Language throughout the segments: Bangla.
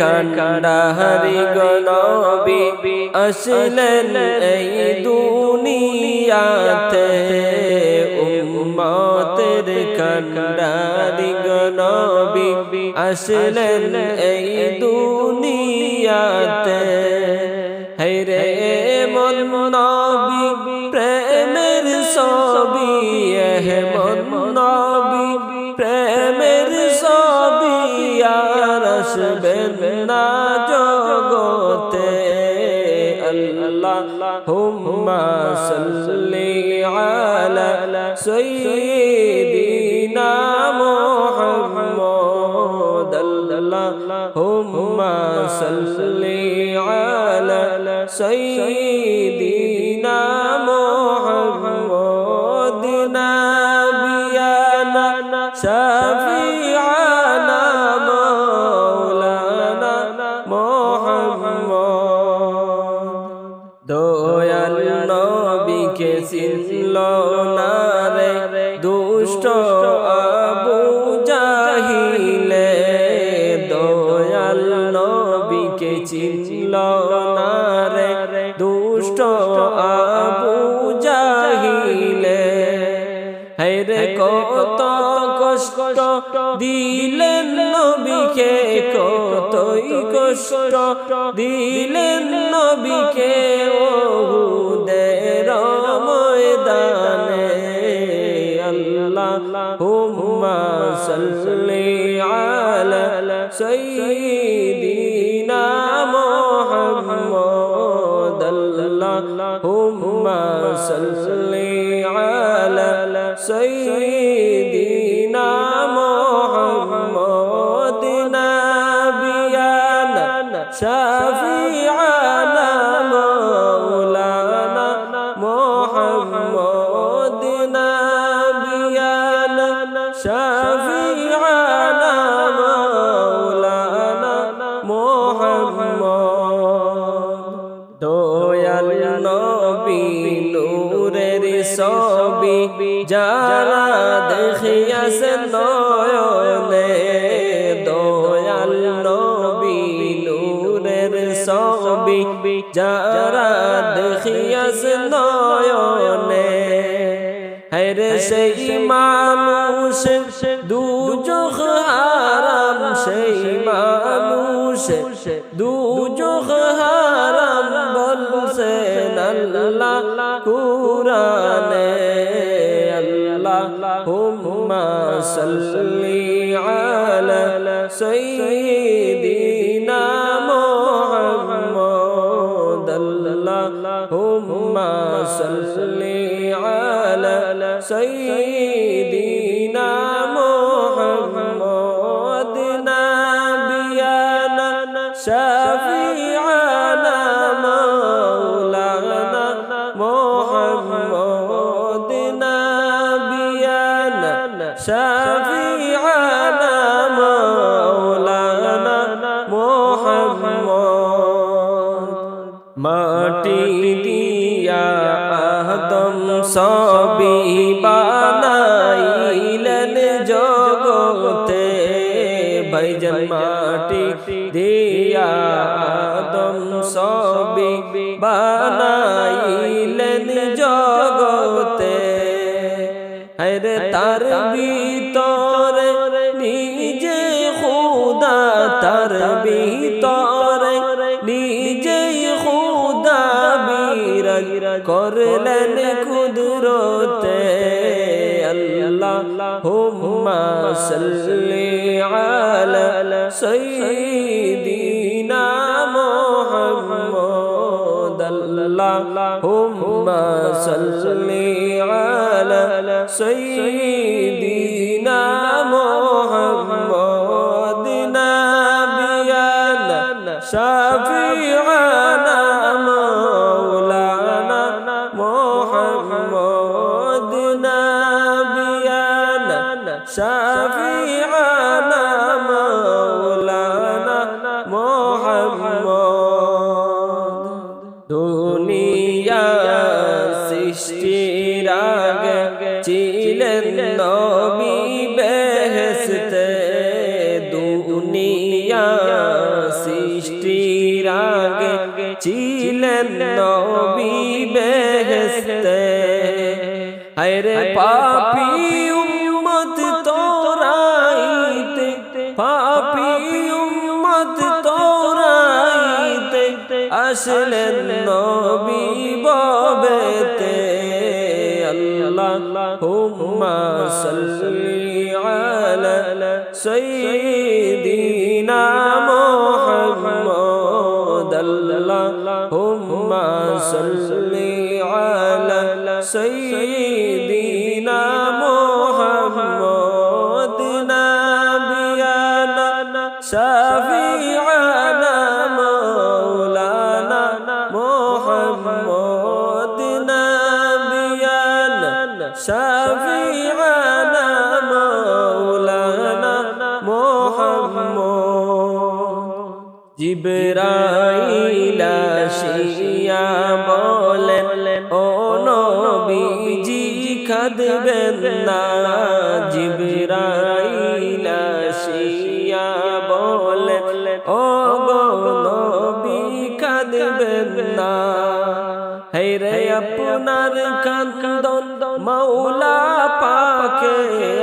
কান্ডাহারি গনবী আসলেন এই দুনিয়াতে উম্মতের কান্ডারি গনবী আসলেন এই দুনিয়াতে। হেরে মন নবী হুম্মা সাল্লি আলা সাইয়্যিদিনা মুহাম্মদ আল্লাহ হুম্মা সাল্লি আলা না রে দুষ্ট আবু জাহিলে। হেরে কত কষ্ট দিলেন নবীকে, কতই কষ্ট দিলেন নবীকে ওহুদের দুজখ হারাম সেই মানুষ দুজখ হারাম বলছে আল্লাহ কুরানে আল্লাহ হুম্মা সাল্লি বানাইলেন জগতে ভাইজান মাটি করলেন কুদরতে আল্লাহ হুম্মা সাল্লি আলা সাইয়্যিদিনা মুহাম্মদ আল্লাহুম্মা সাল্লি আলা সাইয়্যিদিনা আগে ছিলেন নবী বেহেশতে। আরে পাপি উম্মত তোরাইতে, পাপি উম্মত তোরাইতে আসলেন নবী ববেতে। আল্লাহ হুম্মা সাল্লি আলা সাইয়্যিদিনা হুম্মা সাল্লি আলা সাইয়্যিদিনা মুহাম্মদ নাবিয়ানা শাফিআনা মাওলানা মুহাম্মদ নাবিয়ানা শাফিআনা মাওলানা মুহাম্মদ জিবরাইল খাদবেন না, জিবরাইল আসিয়া বলেন ও গো নবী খাদবেন না। হেরে আপনার কান্দন মৌলা পাকে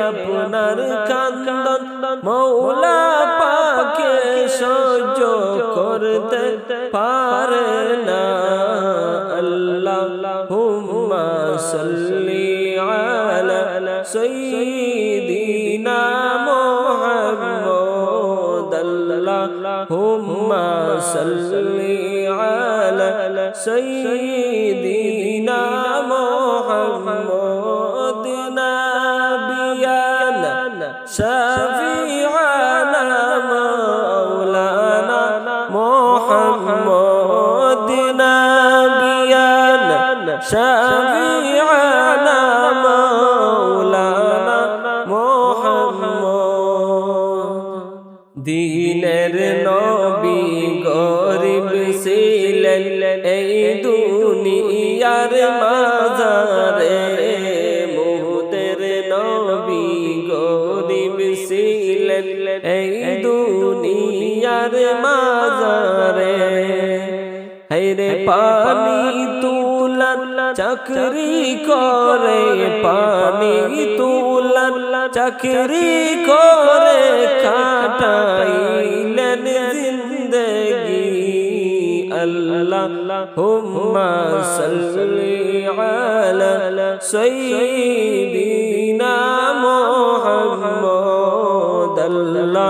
আপনার কান্দন মৌলা পাকে সহ্য করতে পারে না। আল্লাহ হুম্মা সাল্লি সাইয়্যিদিনা মোহাম্মদ নাবিয়ান শাফিআনা দুনিয়ার মাজারে হেরে পানি তুলান চাকরি করে পানি তুলান চাকরি করে কাটাইলেন জিন্দগি। আল্লাহ হুম্মা সাল্লি আলা সাইয়্যিদিনা মুহাম্মদ। আল্লাহ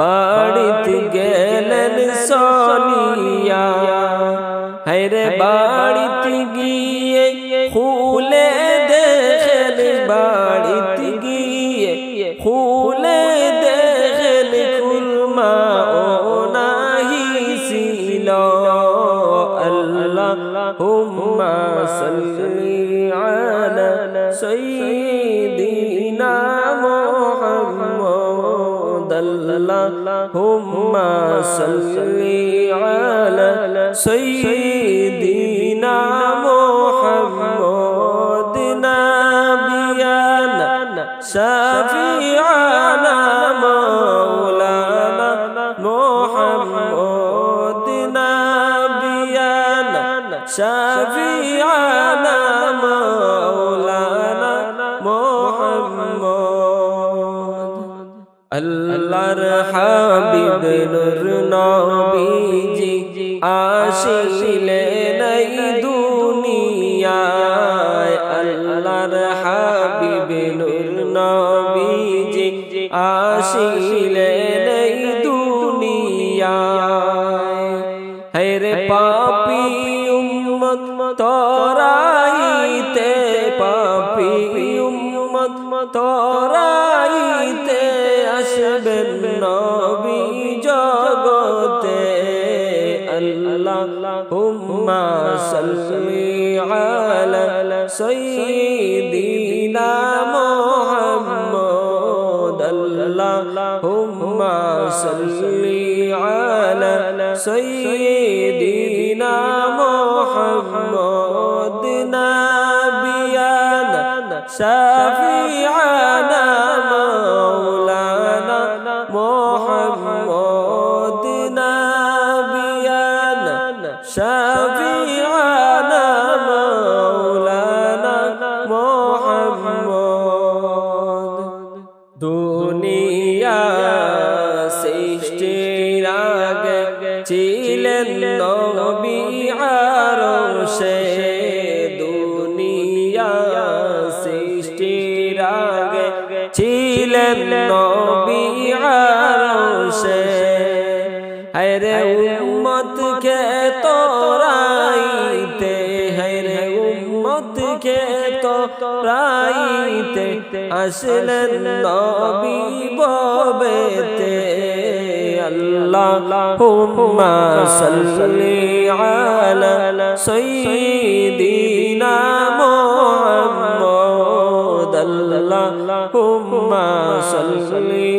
বাড়িতে গেলেন সনিয়া। হায় রে বাড়িতে গিয়ে হুম্মা সাল্লি আলা নবীজি আসিলে নাই দুনিয়ায়। আল্লাহর হাবিব নূর নবীজি আসিলে নাই দুনিয়ায়। হেরে পাপি উম্মত তোরাইতে, পাপি উম্মত তোরাইতে আসবেন নবী জগতে আল্লাহ হুম্মা সাল্লি আলা আগে ছিলেন নবী আরশে। হরে উম্মত কে তোরাইতে হরে উম্মত কে তোরাইতে আসলেন নবী ববেতে। আল্লাহ হুম্মা সাল্লি আলা আল্লাহ হুম্মা সাল্লি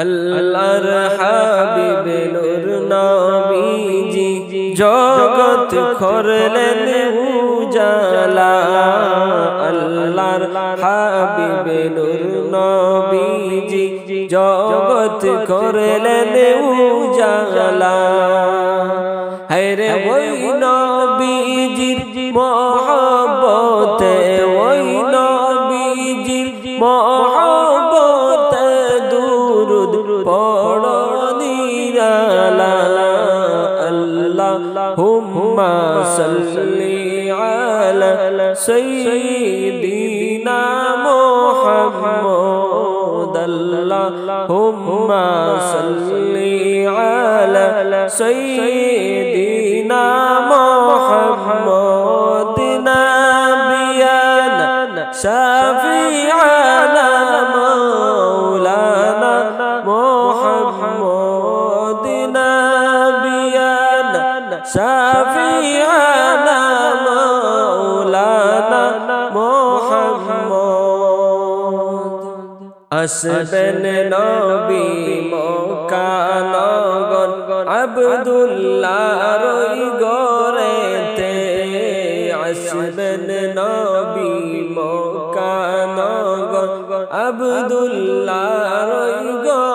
আল্লাহর হাবিব নূর নবীজি জগৎ করলেন উজালা। আল্লাহর হাবিব নূর নবীজি জগৎ করলেন উজালা। হরে ওই নবীজির মহব্বতে, ওই নবীজির মহব্বতে আলা সাইয়্যিদিনা মুহাম্মদ আল্লাহ হুম্মা সাল্লি আলা সাইয়্যিদিনা মুহাম্মদ আসবেন নবী মকানগর আবদুল্লাহ রই গরেতে আসবেন নবী মকানগর আবদুল্লাহ রই গরেতে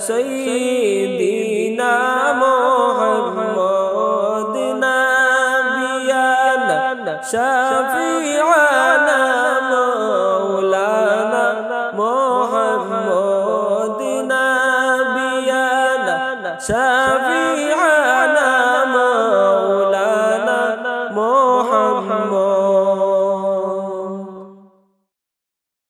আল্লাহ